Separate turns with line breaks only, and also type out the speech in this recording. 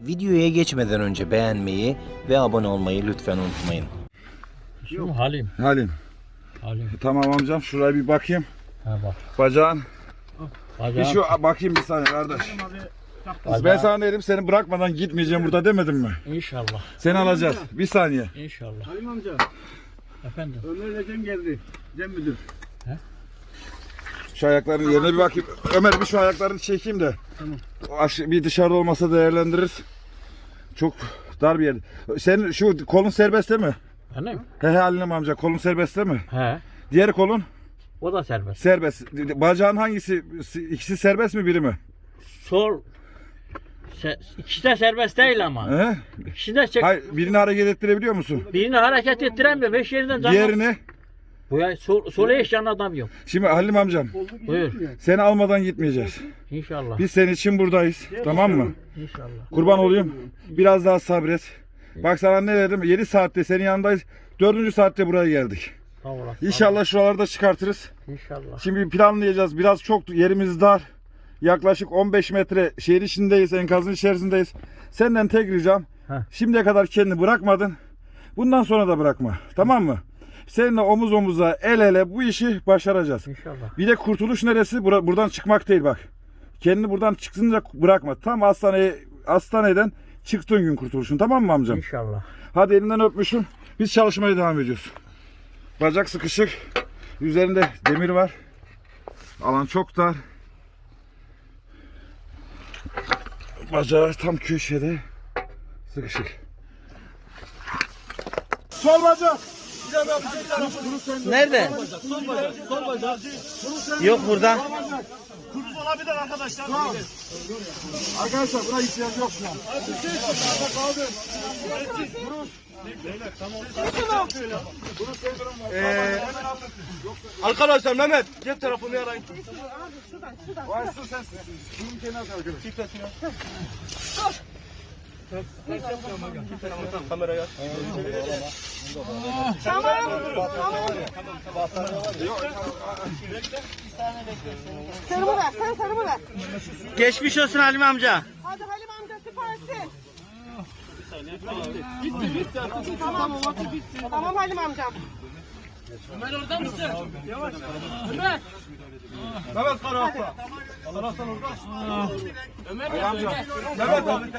Videoya geçmeden önce beğenmeyi ve abone olmayı lütfen unutmayın.
Şu Halim.
Halim.
Halim.
Tamam amcam şuraya bir bakayım.
Ha bak.
Bacağın. Bir
Bacağım.
şu bakayım bir saniye kardeş. Ben
Bacağım.
sana dedim seni bırakmadan gitmeyeceğim burada demedim mi?
İnşallah.
Seni alacağız. Bir saniye.
İnşallah.
Halim amca,
Efendim.
Ömer Recep geldi. Cem müdür.
Şu ayakların yerine bir bakayım. Ömer bir şu ayaklarını çekeyim de. Aş- bir dışarıda olmasa değerlendiririz. Çok dar bir yer. Senin şu kolun serbest değil mi?
Benim?
He he Halim amca kolun serbest değil mi?
He.
Diğer kolun
O da serbest.
serbest. Bacağın hangisi? İkisi serbest mi biri mi?
Sol. Se, ikisi de serbest değil ama.
He?
İkisi de çek.
Hayır, birini hareket ettirebiliyor musun?
Birini hareket ettiremiyor. Beş yerinden canlı.
Diğerini.
Bu ya sol, sola canlı adam yok.
Şimdi Halim amcam
Buyur.
seni almadan gitmeyeceğiz.
İnşallah.
Biz senin için buradayız. Tamam mı?
İnşallah.
Kurban olayım. Biraz daha sabret. Bak sana ne dedim? 7 saatte senin yanındayız. 4. saatte buraya geldik.
Sağ olasın.
İnşallah şuralarda çıkartırız.
İnşallah.
Şimdi planlayacağız. Biraz çok yerimiz dar. Yaklaşık 15 metre şehir içindeyiz. Enkazın içerisindeyiz. Senden tek ricam.
Heh.
Şimdiye kadar kendini bırakmadın. Bundan sonra da bırakma. Tamam mı? Seninle omuz omuza el ele bu işi başaracağız.
İnşallah.
Bir de kurtuluş neresi? Bura- buradan çıkmak değil bak. Kendini buradan çıksınca bırakma. Tam hastaneye hastaneden çıktığın gün kurtuluşun. Tamam mı amcam?
İnşallah.
Hadi elinden öpmüşüm. Biz çalışmaya devam ediyoruz. Bacak sıkışık. Üzerinde demir var. Alan çok dar. Bacağı tam köşede. Sıkışık. Sol bacak.
Nerede? Yok burada.
Kuruz olabilir arkadaşlar.
Arkadaşlar buna ihtiyaç yok şu an.
Arkadaşlar Mehmet cep telefonunu arayın.
Varsın sen. Bunun kenarı arkadaş.
Kameraya.
Sarımı ver, sen sarımı ver.
Geçmiş olsun Halim amca.
Hadi Halim amca süpersin. Bitti, bitti. Tamam, tamam Halim amcam.
Mehmet Karaaslan. Karaaslan orada. Ömer amca. Mehmet abi.